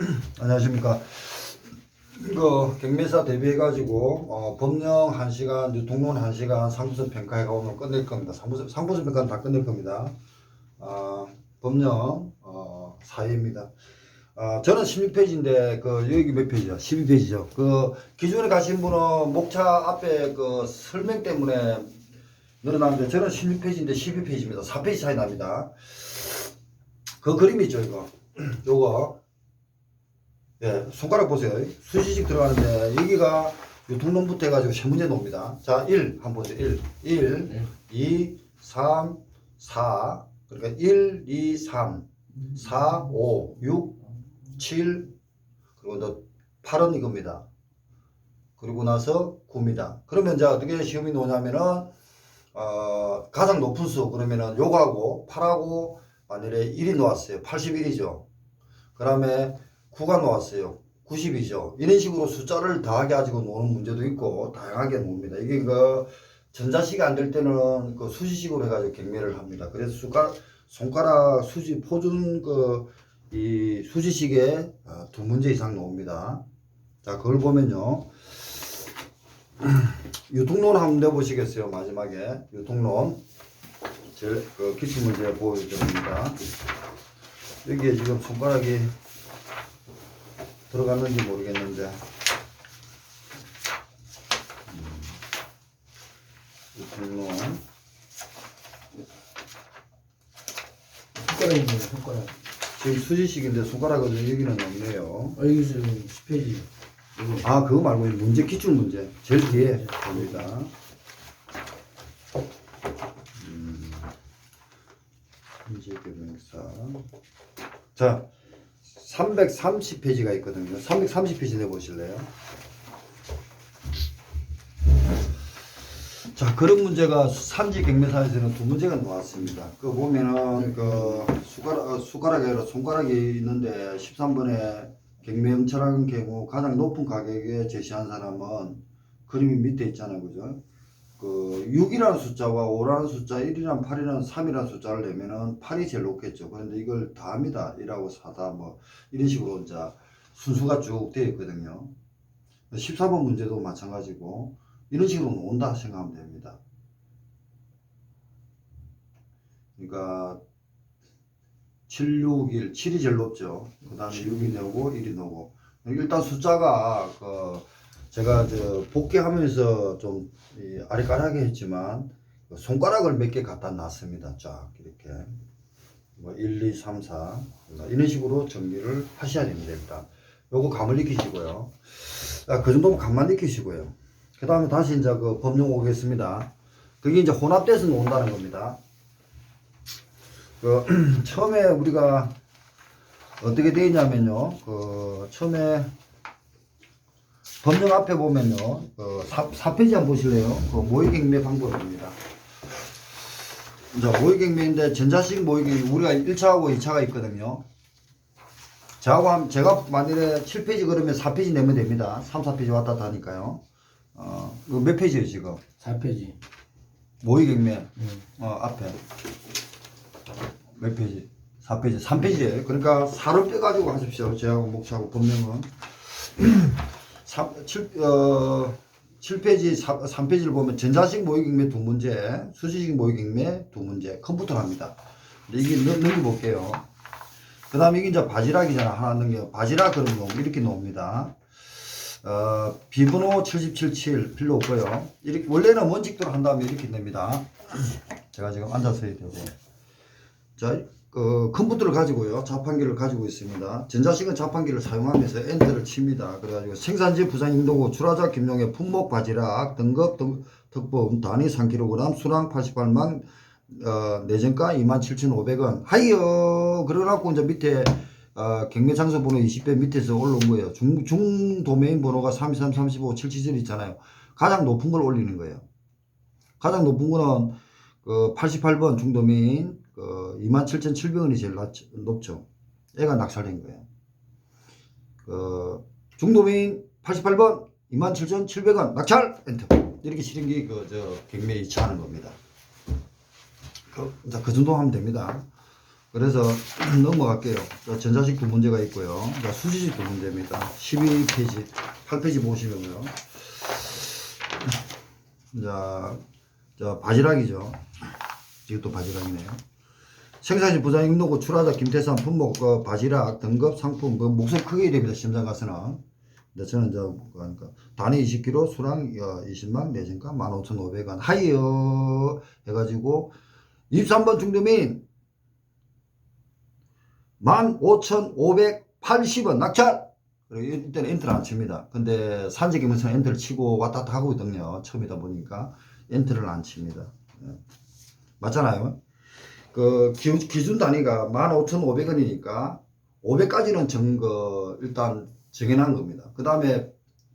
안녕하십니까. 이거 경매사 대비해가지고 어, 법령 1시간, 유통론 1시간, 상부선 평가회가 오늘 끝낼 겁니다. 상부선, 상부선 평가는 다 끝낼 겁니다. 어, 법령 어, 4회입니다. 어, 저는 16페이지인데 그 여기 몇 페이지야? 12페이지죠. 그 기존에 가신 분은 목차 앞에 그 설명 때문에 늘어나는데 저는 16페이지인데 12페이지입니다. 4페이지 차이 납니다. 그 그림 있죠, 이거. 요거. 예, 손가락 보세요. 수시식 들어가는데, 여기가 유통론부터 해가지고 세 문제 나옵니다. 자, 1, 한번 보세요. 1, 1, 네. 2, 3, 4. 그러니까 1, 2, 3, 4, 5, 6, 7, 그리고 또 8은 이겁니다. 그리고 나서 9입니다. 그러면 이제 어떻게 시험이 나오냐면은, 어, 가장 높은 수, 그러면은 요거하고 8하고 만일에 1이 나왔어요. 81이죠. 그 다음에 9가 나왔어요. 90이죠. 이런 식으로 숫자를 더하게 가지고 노는 문제도 있고, 다양하게 놉니다. 이게 그, 전자식이 안 될 때는 그 수시식으로 해가지고 경매를 합니다. 그래서 숟가락, 손가락 수지, 포준 그, 이 수지식에 어, 두 문제 이상 나옵니다. 자, 그걸 보면요. 유통론 한번 내보시겠어요, 마지막에. 유통론. 제일, 그, 기출 문제 보여드립니다. 여기에 지금 손가락이 들어갔는지 모르겠는데. 음, 유통론. 손가락이 뭐예요, 손가락. 지금 수지식인데 손가락은 여기는 없네요. 아, 여기 지금 10페이지. 여기. 아, 그거 말고 이 문제, 기출 문제. 제일 뒤에 봅니다. 음, 문제 변명사. 자, 330페이지가 있거든요. 330페이지 내보실래요? 자, 그런 문제가 산지 경매사에서는 두 문제가 나왔습니다. 그 보면은 그 숟가락, 어, 숟가락이 아니라 손가락이 있는데 13번에 경매 응찰한 경우 가장 높은 가격에 제시한 사람은 그림이 밑에 있잖아요. 그죠? 그 6이라는 숫자와 5라는 숫자, 1이랑 8이랑 3이라는 숫자를 내면은 8이 제일 높겠죠. 그런데 이걸 더합니다. 1하고 4다 뭐 이런 식으로 이제 순수가 쭉 되어 있거든요. 14번 문제도 마찬가지고 이런 식으로 논다 생각하면 됩니다. 그러니까 7, 6, 1, 7이 제일 높죠. 그 다음에 6이 나오고 1이 나오고. 일단 숫자가 그 제가 저 복귀하면서 좀이 아리까리하게 했지만 그 손가락을 몇 개 갖다 놨습니다. 쫙 이렇게 뭐 1, 2, 3, 4 이런 식으로 정리를 하셔야 됩니다. 일단 요거 감을 익히시고요. 아, 그 정도면 감만 익히시고요. 그 다음에 다시 이제 그 법령 오겠습니다. 그게 이제 혼합돼서 논다는 겁니다. 그 처음에 우리가 어떻게 되어 있냐면요. 그 처음에 법령 앞에 보면요. 그 4, 4페이지 한번 보실래요? 그 모의경매 방법입니다. 이제 모의경매인데 전자식 모의경매 우리가 1차하고 2차가 있거든요. 저하고 한, 제가 만일에 7페이지 그러면 4페이지 내면 됩니다. 3, 4페이지 왔다 갔다 하니까요. 어, 이거 몇 페이지예요, 지금? 4페이지. 모의경매, 음. 어, 앞에. 몇 페이지? 4페이지. 3페이지에. 그러니까 4를 빼가지고 하십시오. 제하고 목차하고 법령은. 3, 7, 어, 7페이지, 3, 페이지를 보면 전자식 모의경매 두 문제, 수시식 모의경매 두 문제, 컴퓨터로 합니다. 이게 넘, 넘겨볼게요. 그 다음에 이게 이제 바지락이잖아. 하나 넘겨. 바지락 그런 거 이렇게 나옵니다. 어, 비번호 7777 필요 없고요. 이렇게, 원래는 원칙대로 한 다음에 이렇게 냅니다. 제가 지금 앉아서 해야 되고. 자, 그 컴퓨터를 가지고요. 자판기를 가지고 있습니다. 전자식은 자판기를 사용하면서 엔터를 칩니다. 그래가지고 생산지 부산 인도구 출하자 김용의 품목 바지락 등급 등, 특법 단위 3kg 수량 88만 어, 내정가 27,500원. 하이요. 그래갖고 이제 밑에 어, 경매 장소 번호 20배 밑에서 올라온 거예요. 중, 중 도메인 번호가 33, 35, 77 있잖아요. 가장 높은 걸 올리는 거예요. 가장 높은 거는 그 88번 중도메인 그 27,700원이 제일 낮, 높죠. 애가 낙찰된 거예요. 그 중도메인 88번 27,700원 낙찰 엔터 이렇게 실은 게그저 경매 이차하는 겁니다. 그, 그 정도 하면 됩니다. 그래서 넘어갈게요. 자, 전자식 두 문제가 있고요. 자, 수지식 두 문제입니다. 12페이지, 8페이지 보시면요. 자, 자, 바지락이죠. 이것도 바지락이네요. 생산시 부산 인도구 출하자 김태산 품목 어, 바지락 등급 상품 뭐 목숨 크게 됩니다. 심장 가서는. 근데 저는 저 그러니까 단위 20kg 수량 어, 20만 내진가 15,500원 하이어 해가지고 23번 중도민 15,580원 낙찰 그리고 이때는 엔터를 안 칩니다. 근데 산지기면서 엔터를 치고 왔다 갔다 하고 있거든요. 처음이다 보니까 엔터를 안 칩니다. 예. 맞잖아요. 그 기, 기준 단위가 15,500원이니까 500까지는 정거 일단 정해놓은 겁니다. 그 다음에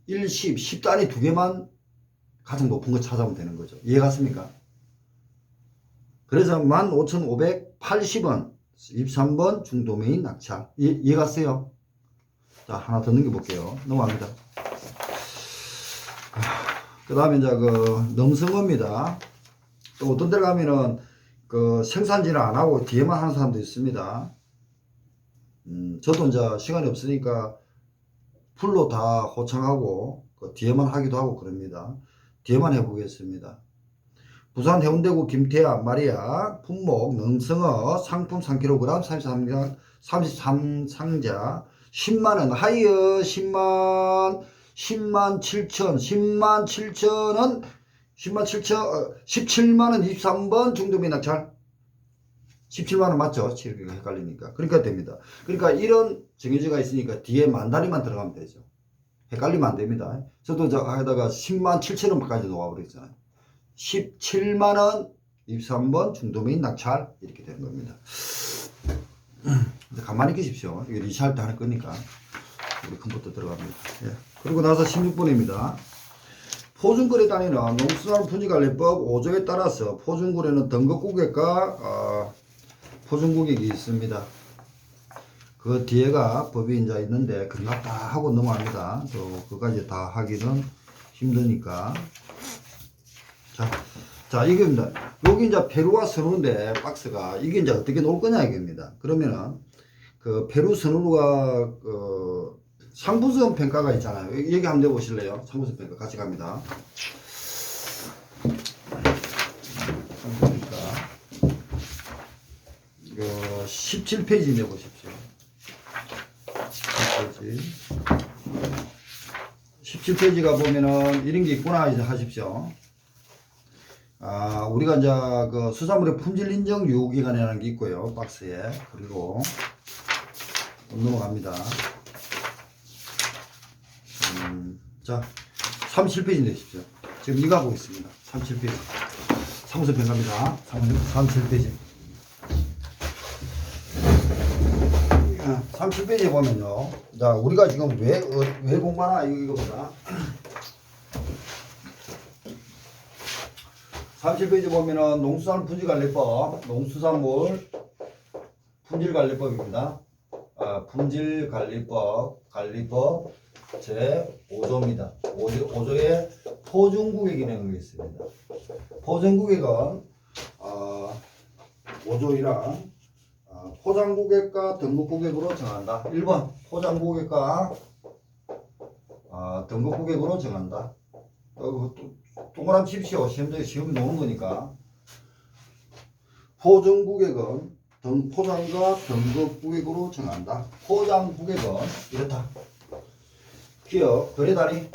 1, 10, 10 단위 두 개만 가장 높은 거 찾아오면 되는 거죠. 이해 갔습니까? 그래서 15,580원 23번 중도메인 낙찰 이해, 갔어요? 자 하나 더 넘겨볼게요. 넘어갑니다. 그 다음에 이제 그 넘성어입니다. 또 어떤 데 가면은 그 생산지를 안 하고 뒤에만 하는 사람도 있습니다. 음, 저도 이제 시간이 없으니까 풀로 다 호청하고 그 뒤에만 하기도 하고 그럽니다. 뒤에만 해보겠습니다. 부산 해운대구 김태아 마리아 품목 능성어 상품 3kg 33, 33상자 10만원 하이어 10만 10만 7천 10만 7천은 10만 7천 어, 17만원 23번 중도비 낙찰. 17만원 맞죠? 이렇게 헷갈리니까. 그러니까 됩니다. 그러니까 이런 정해지가 있으니까 뒤에 만 단위만 들어가면 되죠. 헷갈리면 안 됩니다. 저도 저 하다가 10만 7천원까지 놓아버렸잖아요. 17만원 23번 중도민 낙찰. 이렇게 되는 겁니다. 가만히 계십시오. 이게 리시할 때 할 거니까. 우리 컴퓨터 들어갑니다. 예. 그리고 나서 16번입니다 포준거래 단위는 농수산물 분지관리법 5조에 따라서 포준거래는 등급고객과 어, 포준고객이 있습니다. 그 뒤에가 법이 이제 있는데 그냥 다 하고 넘어갑니다. 또 그까지 다 하기는 힘드니까. 자, 자 이겁니다. 여기 이제 페루와 선우인데 박스가 이게 이제 어떻게 놓을 거냐 이겁니다. 그러면은 그 페루 선우가 그 상부성 평가가 있잖아요. 여기 한번 내보실래요? 상부성 평가 같이 갑니다. 이거 17페이지 내보십시오. 17페이지. 17페이지가 보면은 이런 게 있구나 이제 하십시오. 아, 우리가 이제 그 수산물의 품질 인정 요구기간이라는 게 있고요. 박스에. 그리고 넘어갑니다. 음, 자, 37페이지 내십시오. 지금 이거 하고 있습니다. 37페이지. 사무소 변갑니다. 37페이지. 37페이지에 보면요. 자, 우리가 지금 왜, 어, 왜 공부하나, 이거- 이거보다. 37페이지 보면은 농수산물 품질관리법, 농수산물 품질관리법입니다. 아, 품질관리법, 관리법 제 5조입니다. 5조, 5조에 포준국액이라는 게 있습니다. 포준국액은 어, 5조이랑 어, 포장고객과 등급고객으로 정한다. 1번 포장고객과 어, 등급고객으로 정한다. 어, 또 동그라미 칩시오. 시험장에 시험 놓은 거니까. 포장고객은 등 포장과 등급고객으로 정한다. 포장고객은 이렇다. 기업 거래단위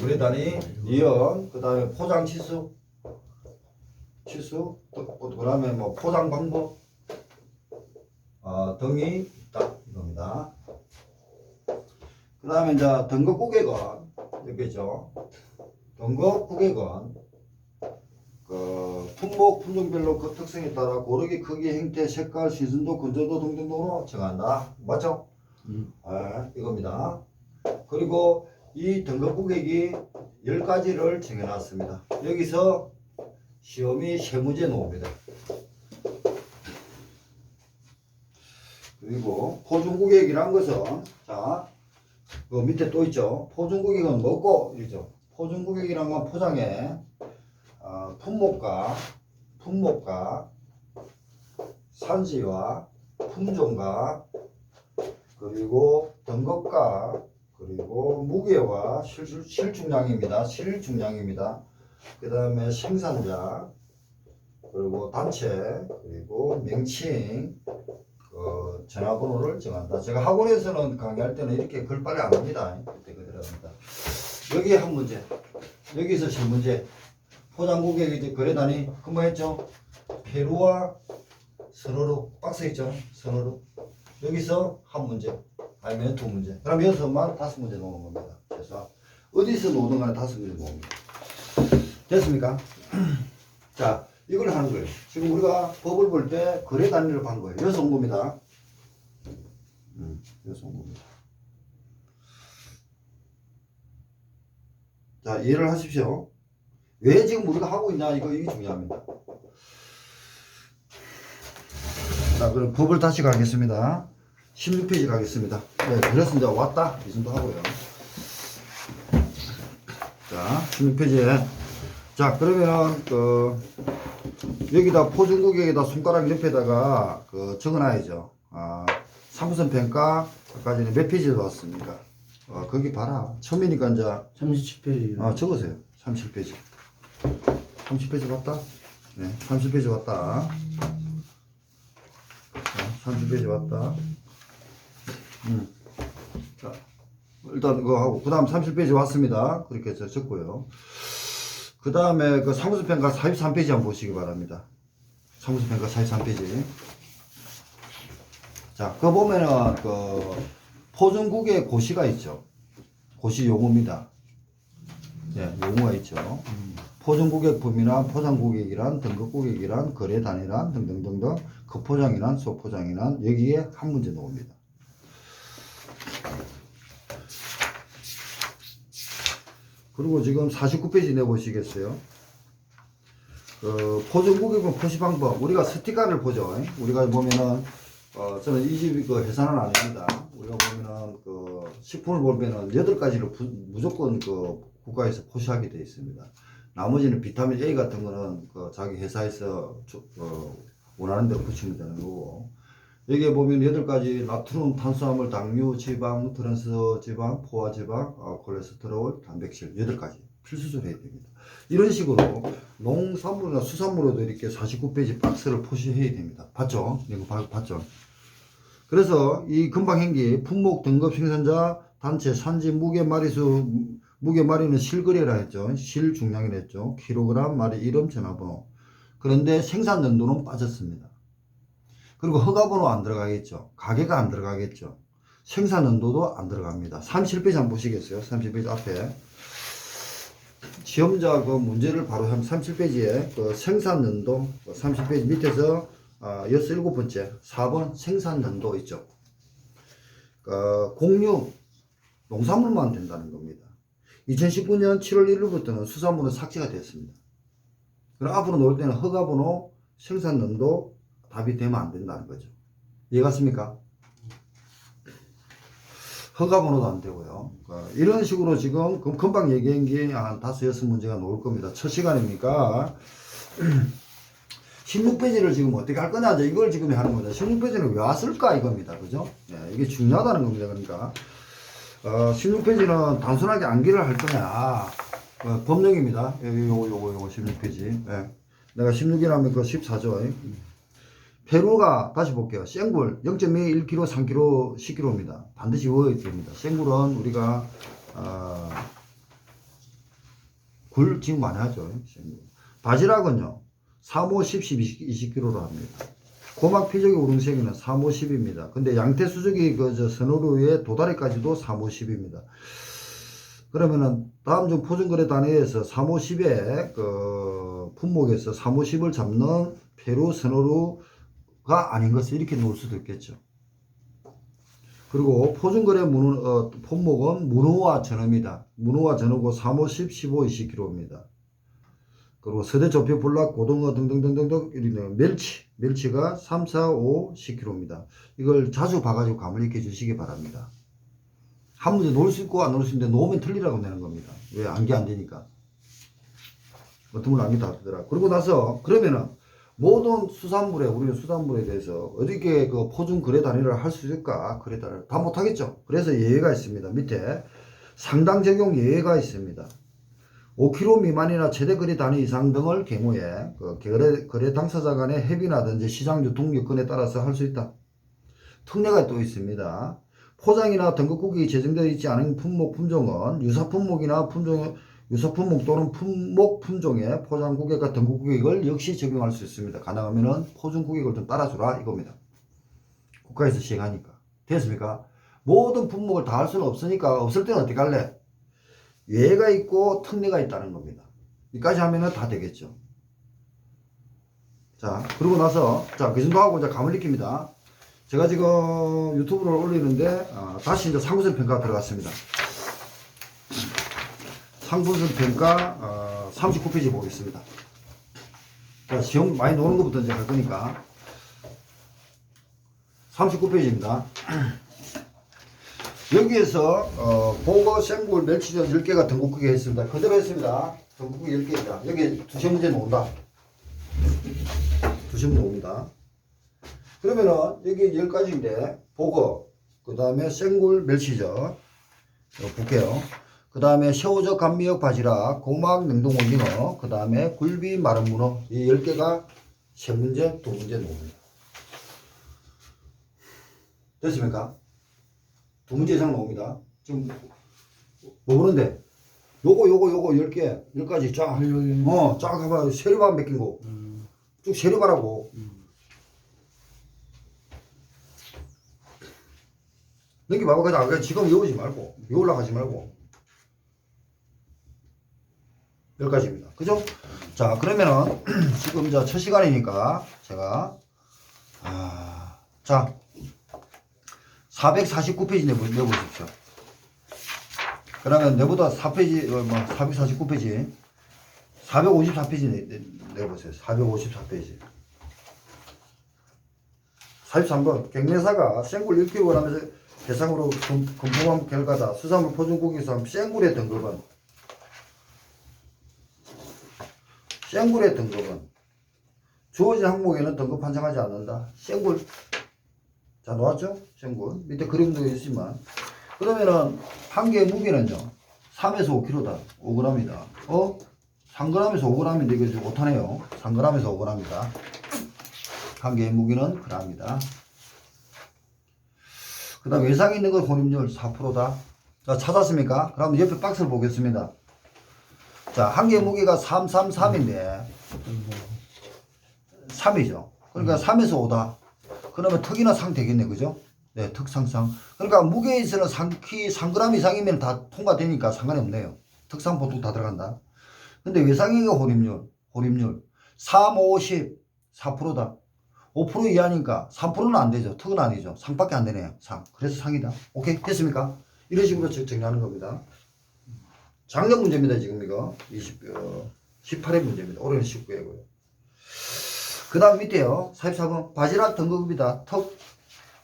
거래단위 이연 그 다음에 포장 치수 치수 또 그다음에 뭐 포장 방법 어, 등이 있다 이겁니다. 그 다음에 이제 등급 고객은 여기죠. 등급 고객은 그 품목 품종별로 그 특성에 따라 고르기 크기 형태 색깔 시즌도 건조도 등등으로 정한다. 맞죠? 음. 아, 이겁니다. 그리고 이 등급 고객이 10가지를 정해놨습니다. 여기서 시험이 세 문제 나옵니다. 그리고 포준고객이란 것은 자, 그 밑에 또 있죠. 포준고객은 뭐고 이죠. 포준고객이란 건 포장에 어, 품목과 품목과 산지와 품종과 그리고 등급과 그리고 무게와 실, 실중량입니다. 실중량입니다. 그 다음에 생산자 그리고 단체 그리고 명칭 어, 전화번호를 정한다. 제가 학원에서는 강의할 때는 이렇게 글 빨리 안 합니다. 합니다. 여기에 한 문제, 여기서 세 문제. 포장 고객 이제 거래단이 금방 했죠. 페루와 선어로 박스 있죠. 선어로 여기서 한 문제 아니면 두 문제. 그럼 여섯만 다섯 문제 놓는 겁니다. 그래서 어디서 놓든 간에 다섯 문제 놓습니다. 됐습니까? 자, 이걸 하는 거예요. 지금 우리가 법을 볼 때 거래 단위를 본 거예요. 여기서 온 겁니다. 음, 여기서 온 겁니다. 자, 이해를 하십시오. 왜 지금 우리가 하고 있냐, 이거, 이게 중요합니다. 자, 그럼 법을 다시 가겠습니다. 16페이지 가겠습니다. 네, 그래서 이제 왔다. 이 정도 하고요. 자, 16페이지에. 자, 그러면, 그, 여기다 포준 고객에다 손가락 옆에다가 그 적어놔야죠. 아, 삼선 평가 아까 전에 몇 페이지에 왔습니까? 어, 거기 봐라. 처음이니까 이제 37페이지. 아, 적으세요. 37페이지. 30페이지 왔다? 네, 30페이지 왔다. 자, 30페이지 왔다. 음. 자, 일단 그거 하고, 그 다음 30페이지 왔습니다. 그렇게 해서 적고요. 그 다음에 그 사무소평가 43페이지 한번 보시기 바랍니다. 사무소평가 43페이지. 자, 그거 보면은 그 포준국의 고시가 있죠. 고시 용어입니다. 예, 용어가 있죠. 포장고객품이나 포장고객이란 등급고객이란 거래단이란 등등등등 급포장이란 소포장이란 여기에 한 문제 나옵니다. 그리고 지금 49페이지 내보시겠어요? 그 포장고객은 표시 방법 우리가 스티커를 보죠. 우리가 보면은 어, 저는 이 집이 그 회사는 아닙니다. 우리가 보면은 그 식품을 보면은 여덟 가지를 부- 무조건 그 국가에서 표시하게 되어 있습니다. 나머지는 비타민 A 같은 거는 그 자기 회사에서 조- 어, 원하는 대로 붙이면 되는 거고 여기에 보면 여덟 가지 나트륨, 탄수화물, 당류, 지방, 트랜스 지방, 포화 지방, 어, 콜레스테롤, 단백질 여덟 가지 필수적으로 해야 됩니다. 이런 식으로 농산물이나 수산물에도 이렇게 49페이지 박스를 표시해야 됩니다. 봤죠? 이거 봐- 봤죠? 그래서 이 금방행기 품목 등급 생산자 단체 산지 무게 마리수 무게 마리는 실거래라 했죠. 실 중량이라 했죠. 킬로그램 마리 이름 전화번호. 그런데 생산 연도는 빠졌습니다. 그리고 허가번호 안 들어가겠죠. 가게가 안 들어가겠죠. 생산 연도도 안 들어갑니다. 37페이지 한번 보시겠어요? 37페이지 앞에. 시험자 그 문제를 바로 한 37페이지에 그 생산 연도 30페이지 밑에서 아, 여섯 일곱 번째 4번 생산 연도 있죠. 어, 공유 농산물만 된다는 겁니다. 2019년 7월 1일부터는 수산물은 삭제가 됐습니다. 그럼 앞으로 놓을 때는 허가번호, 생산연도 답이 되면 안 된다는 거죠. 이해갔습니까? 허가번호도 안 되고요. 그러니까 이런 식으로 지금 금- 금방 얘기한 게 한 다섯 여섯 문제가 나올 겁니다. 첫 시간이니까 16페이지를 지금 어떻게 할 거냐 이걸 지금 하는 겁니다. 16페이지는 왜 왔을까 이겁니다. 그죠? 예, 이게 중요하다는 겁니다. 그러니까 어, 16페이지는 단순하게 암기를 할 거냐 어, 법령입니다. 여기 요거 요거 요거 16페이지. 예. 내가 16이라면 그 14조. 페루가 다시 볼게요. 생굴 0.2 1kg, 3kg, 10kg입니다. 반드시 외워야 됩니다. 생굴은 우리가 어, 굴 지금 많이 하죠. 생굴. 바지락은요. 3, 5, 10, 10, 20kg로 합니다. 고막 피적의 우릉생이는 3, 5, 10입니다. 근데 양태 수족이 그저 선호류의 도다리까지도 3, 5, 10입니다. 그러면은 다음 중 포준거래 단위에서 3, 5, 10의 그 품목에서 3, 5, 10을 잡는 페루 선호류가 아닌 것을 이렇게 놓을 수도 있겠죠. 그리고 포준거래 문어, 어, 품목은 문어와 전어입니다. 문어와 전어고 3, 5, 10, 15, 20kg입니다. 그리고 서대 조표 불락 고등어 등등등등등 이런 멸치 멸치가 3, 4, 5, 10kg입니다. 이걸 자주 봐가지고 감을 익혀 주시기 바랍니다. 한 문제 놓을 수 있고 안 놓을 수 있는데 놓으면 틀리라고 내는 겁니다. 왜 암기 안 되니까. 어떤 분 암기 다 되더라. 그러고 나서 그러면은 모든 수산물에 우리는 수산물에 대해서 어떻게 그 포중 거래 단위를 할 수 있을까? 거래 단위를 다 못하겠죠. 그래서 예외가 있습니다. 밑에 상당 적용 예외가 있습니다. 5kg 미만이나 최대 거래 단위 이상 등을 경우에 그 거래, 거래 당사자 간의 협의나든지 시장 유통 여건에 따라서 할 수 있다. 특례가 또 있습니다. 포장이나 등급국이 제정되어 있지 않은 품목 품종은 유사 품목이나 품종 유사 품목 또는 품목 품종의 포장 고객과 등급 고객을 역시 적용할 수 있습니다. 가능하면은 포중 고객을 좀 따라주라 이겁니다. 국가에서 시행하니까 됐습니까? 모든 품목을 다 할 수는 없으니까 없을 때는 어떻게 할래? 예가 있고 특례가 있다는 겁니다. 여기까지 하면은 다 되겠죠. 자, 그러고 나서, 자, 그 정도 하고 이제 감을 익힙니다. 제가 지금 유튜브를 올리는데, 아, 다시 이제 상부선 평가 들어갔습니다. 상부선 평가, 어, 39페이지 보겠습니다. 자, 시험 많이 노는 것부터 이제 할 거니까. 39페이지입니다. 여기에서 어, 보거 생굴 멸치전 10개가 등급크게 했습니다. 그대로 했습니다. 등급크게 10개입니다. 여기 두시 문제 나온다. 두시 문제 옵니다. 그러면은 여기 10가지인데 보거 그 다음에 생굴 멸치전 볼게요. 그 다음에 새우젓 감미역 바지락 고막 냉동 오징어 그 다음에 굴비 마른 문어 이 10개가 세 문제 두 문제 나옵니다. 됐습니까? 두 문제 이상 나옵니다. 지금 뭐 보는데 요거 요거 요거 10개 10가지 쫙 여기 여기. 어, 쫙 가봐 세려봐 맡긴 거. 음. 쭉 세려봐라고. 음. 넘겨봐봐. 그냥 그냥 지금 외우지 말고 외우려고 하지 말고 여기까지입니다. 그죠? 자 그러면은 지금 이제 첫 시간이니까 제가 아, 자 449페이지 내보, 내보십시오. 그러면 내보다 4페이지 어, 뭐 449페이지 454페이지 내, 내, 내보세요. 454페이지 43번 경매사가 생굴 1kg 하면서 대상으로 검- 검토한 결과다. 수산물 포중고기상 생굴의 등급은 생굴의 등급은 주어진 항목에는 등급 판정하지 않는다. 생굴 자 나왔죠? 생굴 밑에 그림도 있지만 그러면은 한 개의 무게는요 3에서 5kg다 5g이다 어? 3g에서 5g인데 이거 좀 못하네요 3g에서 5g이다 한 개의 무게는 g입니다 그 다음 외상에 있는 건 혼입률 4%다. 자, 찾았습니까? 그럼 옆에 박스를 보겠습니다. 자, 한 개의 무게가 333인데, 3이죠. 그러니까 3에서 5다. 그러면 특이나 상 되겠네, 그죠? 네, 특상상. 그러니까 무게에 있어는 상키 3g 이상이면 다 통과되니까 상관이 없네요. 특상 보통 다 들어간다. 근데 외상액의 혼입률, 혼입률 3, 5, 10, 4%다. 5% 이하니까 3%는 안 되죠. 특은 아니죠. 상밖에 안 되네요. 상. 그래서 상이다. 오케이? 됐습니까? 이런 식으로 정- 정리하는 겁니다. 작년 문제입니다. 지금 이거. 20, 어, 18회 문제입니다. 올해는 19회고요. 그 다음 밑에요. 44번. 바지락 등급이다. 특,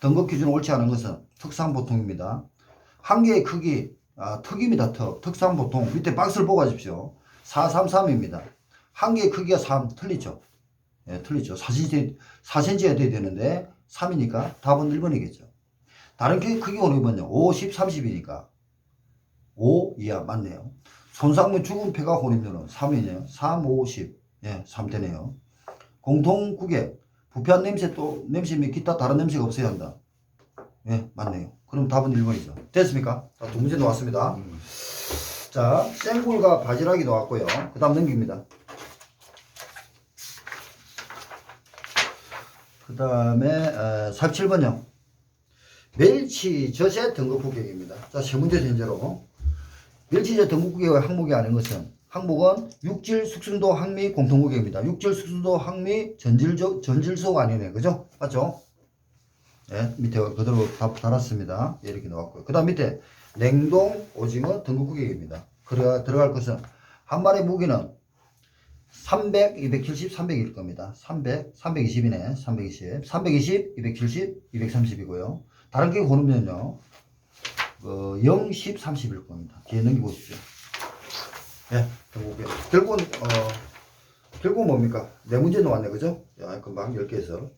등급 기준 옳지 않은 것은 특상 보통입니다. 한 개의 크기, 아, 특입니다. 특. 특상 보통. 밑에 박스를 보고 가십시오. 433입니다. 한 개의 크기가 3. 틀리죠? 예, 틀리죠. 4cm, 4cm가 돼야 되는데 3이니까 답은 1번이겠죠. 다른 크기, 크기 오르면요. 5, 10, 30이니까 5 이하 맞네요. 손상물 죽은 폐가 혼입률은 3이네요. 3, 5, 10. 예, 3 되네요. 공통국에 부패한 냄새 또 냄새 및 기타 다른 냄새가 없어야 한다. 예, 맞네요. 그럼 답은 1번이죠. 됐습니까? 자, 두 문제 나왔습니다. 음. 자, 생굴과 바지락이 나왔고요. 그 다음 넘깁니다. 그 다음에 47번요. 멸치 젖의 등급 구격입니다. 자, 세 문제 현재로. 멸치젓 등급 구격의 항목이 아닌 것은 항목은 육질 숙성도 항미 공통 구격입니다. 육질 숙성도 항미 전질적 전질소가 아니네. 그죠? 맞죠? 예, 밑에 그대로 답 달았습니다. 예, 이렇게 나왔고요. 그 다음 밑에 냉동 오징어 등급 구격입니다. 그래 들어갈 것은 한 마리 무게는 300, 270, 300일 겁니다. 300, 320이네. 320, 320, 270, 230이고요. 다른 게 고르면요. 어, 0, 10, 30일 겁니다. 뒤에 넘겨보십시오. 예, 등급에 결국은 어, 결국 뭡니까? 네 문제 나왔네, 그죠? 야, 금방 10개에서.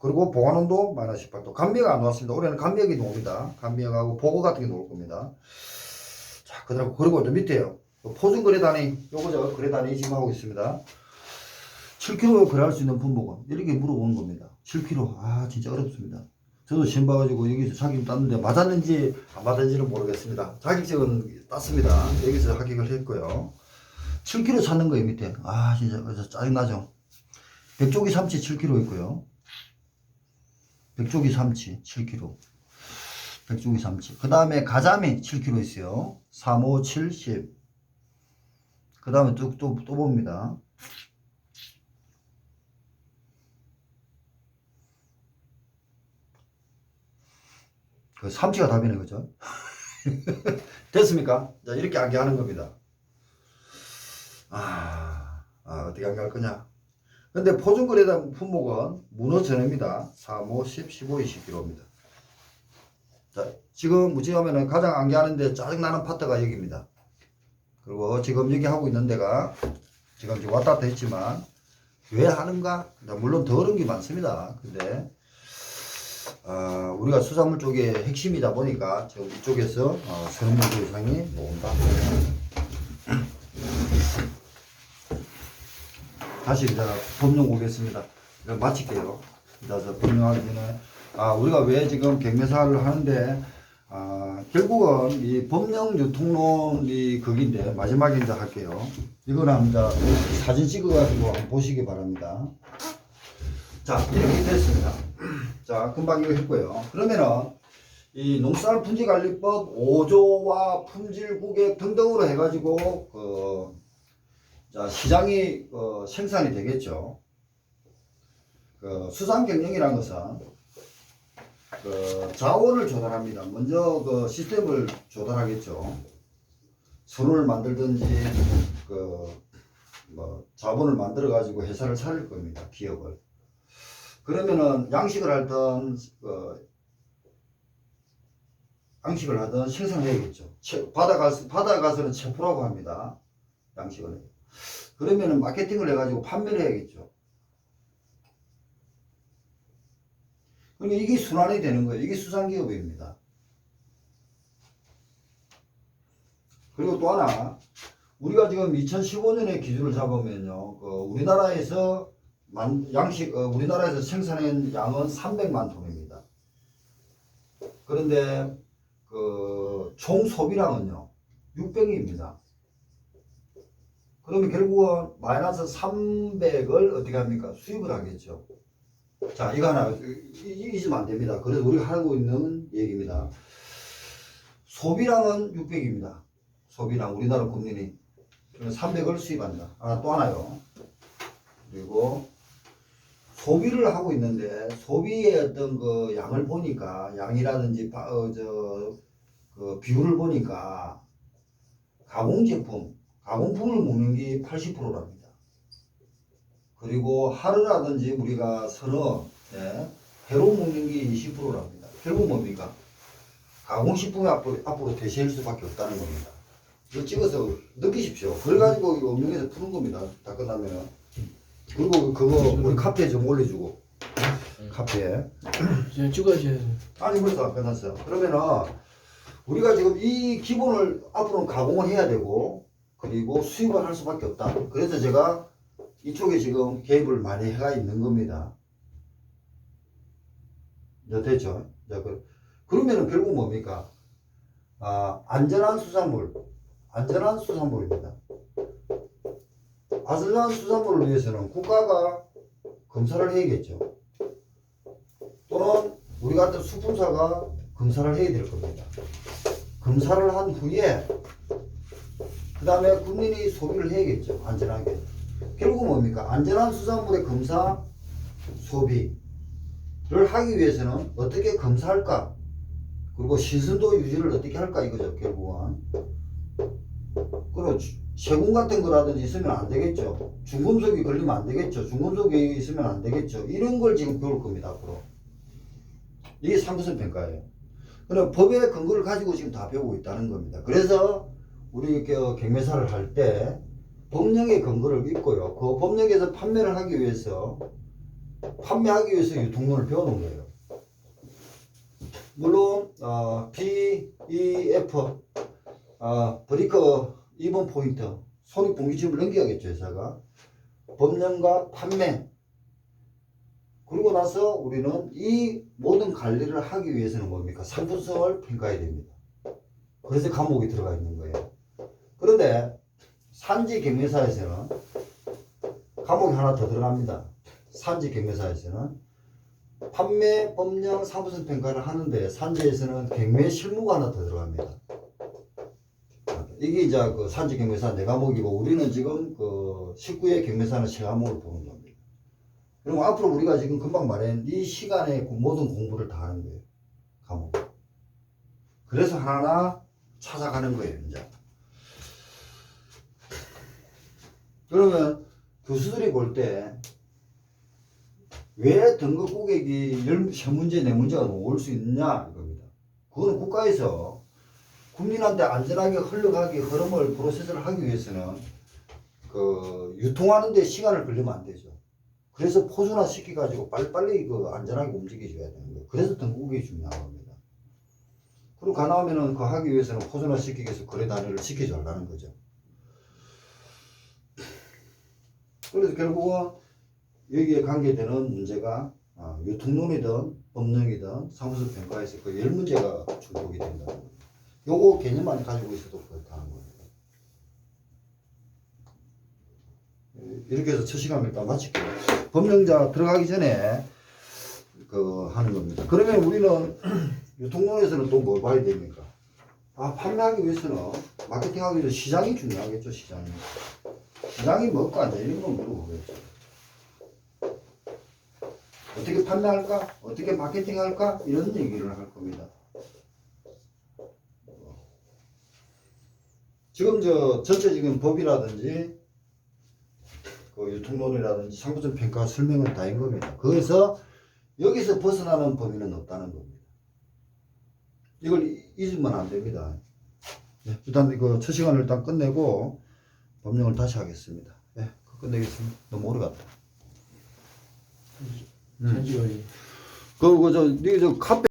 그리고 보관온도 마이너스 18도. 감미가 안 나왔습니다. 올해는 감미역이 나옵니다. 감미역하고 보고 같은 게 나올 겁니다. 자, 그 다음 그리고 또 밑에요. 포준 거래단위, 요거 저 거래단위 지금 하고 있습니다. 7kg 거래할 수 있는 분목은 이렇게 물어보는 겁니다. 7kg. 아, 진짜 어렵습니다. 저도 시험 봐가지고 여기서 자격증 땄는데 맞았는지 안 맞았는지는 모르겠습니다. 자격증은 땄습니다. 여기서 합격을 했고요. 7kg 찾는 거예요, 밑에. 아, 진짜 짜증나죠. 백조기 삼치 7kg 있고요. 백조기 삼치 7kg. 백조기 삼치. 그 다음에 가자미 7kg 있어요. 3, 5, 7, 10. 그 다음에 또, 또, 또 봅니다. 그 삼치가 답이네, 그죠? 됐습니까? 자, 이렇게 암기하는 겁니다. 아, 아 어떻게 암기할 거냐? 근데 포준거래단 품목은 문어 전입니다. 3, 5, 10, 15, 20kg입니다. 자, 지금 무지하면은 가장 암기하는데 짜증나는 파트가 여기입니다. 그리고 지금 여기 하고 있는 데가 지금 왔다 갔다 했지만 왜 하는가? 물론 더 어려운 게 많습니다. 근데 어, 우리가 수산물 쪽의 핵심이다 보니까 지금 이쪽에서 어, 서른 문제 이상이 모은다. 다시 이제 법령 오겠습니다. 마칠게요. 이제 저 법령하기 전에 아 우리가 왜 지금 경매사를 하는데 아 결국은 이 법령 유통론이 거기인데 마지막에 이제 할게요. 이거는 이제 사진 찍어가지고 한번 보시기 바랍니다. 자 이렇게 됐습니다. 자 금방 이거 했고요. 그러면은 이 농산 품질관리법 5조와 품질구획 등등으로 해가지고 그 자, 시장이 어, 생산이 되겠죠. 그 수산 경영이라는 것은 그 자원을 조달합니다. 먼저 그 시스템을 조달하겠죠. 선을 만들든지 그 뭐 자본을 만들어 가지고 회사를 차릴 겁니다. 기업을. 그러면은 양식을 하든 그 양식을 하든 생산해야겠죠. 채- 바다 가서 바다 가서는 체포라고 합니다. 양식을. 그러면은 마케팅을 해가지고 판매를 해야겠죠. 그러니까 이게 순환이 되는 거예요. 이게 수산기업입니다. 그리고 또 하나, 우리가 지금 2015년에 기준을 잡으면요, 그 우리나라에서 만, 양식, 어, 우리나라에서 생산한 양은 300만 톤입니다. 그런데 그 총 소비량은요, 600입니다. 그러면 결국은 마이너스 300을 어떻게 합니까? 수입을 하겠죠. 자, 이거 하나 잊으면 안 됩니다. 그래서 우리가 하고 있는 얘기입니다. 소비량은 600입니다. 소비량 우리나라 국민이 300을 수입한다. 아, 또 하나요. 그리고 소비를 하고 있는데 소비의 어떤 그 양을 보니까 양이라든지 바- 어, 저, 그 비율을 보니까 가공 제품, 가공품을 먹는 게 80%랍니다. 그리고 하루라든지 우리가 서너 예, 회로 먹는 게 20%랍니다. 결국 뭡니까? 가공식품이 앞으로, 앞으로 대세일 수밖에 없다는 겁니다. 이거 찍어서 느끼십시오. 그래가지고 이거 음영에서 푸는 겁니다. 다 끝나면은. 그리고 그거 우리 카페에 좀 올려주고. 카페에. 그냥 찍어야지. 아니 벌써 안 끝났어요. 그러면은 우리가 지금 이 기본을 앞으로는 가공을 해야 되고 그리고 수입을 할 수밖에 없다. 그래서 제가 이쪽에 지금 개입을 많이 해가 있는 겁니다. 이제 됐죠? 자, 그, 그러면은 결국 뭡니까? 아, 안전한 수산물, 안전한 수산물입니다. 안전한 수산물을 위해서는 국가가 검사를 해야겠죠. 또는 우리 같은 수품사가 검사를 해야 될 겁니다. 검사를 한 후에 그 다음에 국민이 소비를 해야겠죠. 안전하게. 결국 뭡니까? 안전한 수산물의 검사, 소비를 하기 위해서는 어떻게 검사할까? 그리고 신선도 유지를 어떻게 할까 이거죠. 결국은. 주- 세균 같은 거라든지 있으면 안 되겠죠. 중금속이 걸리면 안 되겠죠. 중금속이 있으면 안 되겠죠. 이런 걸 지금 배울 겁니다. 앞으로. 이게 3부선 평가예요. 그럼 법의 근거를 가지고 지금 다 배우고 있다는 겁니다. 그래서 우리 그 경매사를 할 때 법령의 근거를 믿고요. 그 법령에서 판매를 하기 위해서 판매하기 위해서 유통론을 배워놓은 거예요. 물론 어, B, E, F 어, 브리커 2번 포인트 손익분기점을 넘겨야겠죠 회사가. 법령과 판매. 그리고 나서 우리는 이 모든 관리를 하기 위해서는 뭡니까? 상품성을 평가해야 됩니다. 그래서 감옥이 들어가 있는 거예요. 그런데 산지 경매사에서는 감옥이 하나 더 들어갑니다. 산지 경매사에서는 판매 법령 상품성 평가를 하는데 산지에서는 경매 실무가 하나 더 들어갑니다 이게 이제 그 산지 경매사 네 과목이고 우리는 지금 그 19회 경매사는 세 과목을 보는 겁니다. 그럼 앞으로 우리가 지금 금방 말한 이 시간에 그 모든 공부를 다 하는 거예요. 과목. 그래서 하나 찾아가는 거예요, 이제. 그러면 교수들이 볼 때 왜 등급 고객이 열- 세 문제, 네 문제가 올 수 있느냐 이겁니다. 그거는 국가에서 국민한테 안전하게 흘러가게 흐름을 프로세스를 하기 위해서는 그 유통하는 데 시간을 걸리면 안 되죠. 그래서 포준화 시켜가지고 빨리빨리 그 안전하게 움직여줘야 되는 거예요. 그래서 등급이 중요한 겁니다. 그리고 가나오면은 그 하기 위해서는 포준화 시키기 위해서 거래 단위를 지켜달라는 거죠. 그래서 결국은 여기에 관계되는 문제가 아, 유통론이든 법령이든 사무소 평가에서 그 열 문제가 중복이 된다는 거예요. 요거 개념만 가지고 있어도 그렇다는 거예요. 예, 이렇게 해서 첫 시간 일단 마칠게요. 법령자 들어가기 전에 그 하는 겁니다. 그러면 우리는 유통론에서는 또 뭘 봐야 됩니까? 아, 판매하기 위해서는 마케팅하기 위해서 시장이 중요하겠죠, 시장이. 시장이 뭘까? 이제 이런 걸 물어보겠죠. 어떻게 판매할까? 어떻게 마케팅할까? 이런 얘기를 할 겁니다. 지금 저 전체 지금 법이라든지 그 유통론이라든지 상부점 평가 설명은 다인 겁니다. 거기서 여기서 벗어나는 범위는 없다는 겁니다. 이걸 이- 잊으면 안 됩니다. 네, 일단 그첫 시간을 일단 끝내고 법령을 다시 하겠습니다. 네, 끝내겠습니다. 너무 오래 갔다. 산지관리. 그거 저, 니저 카페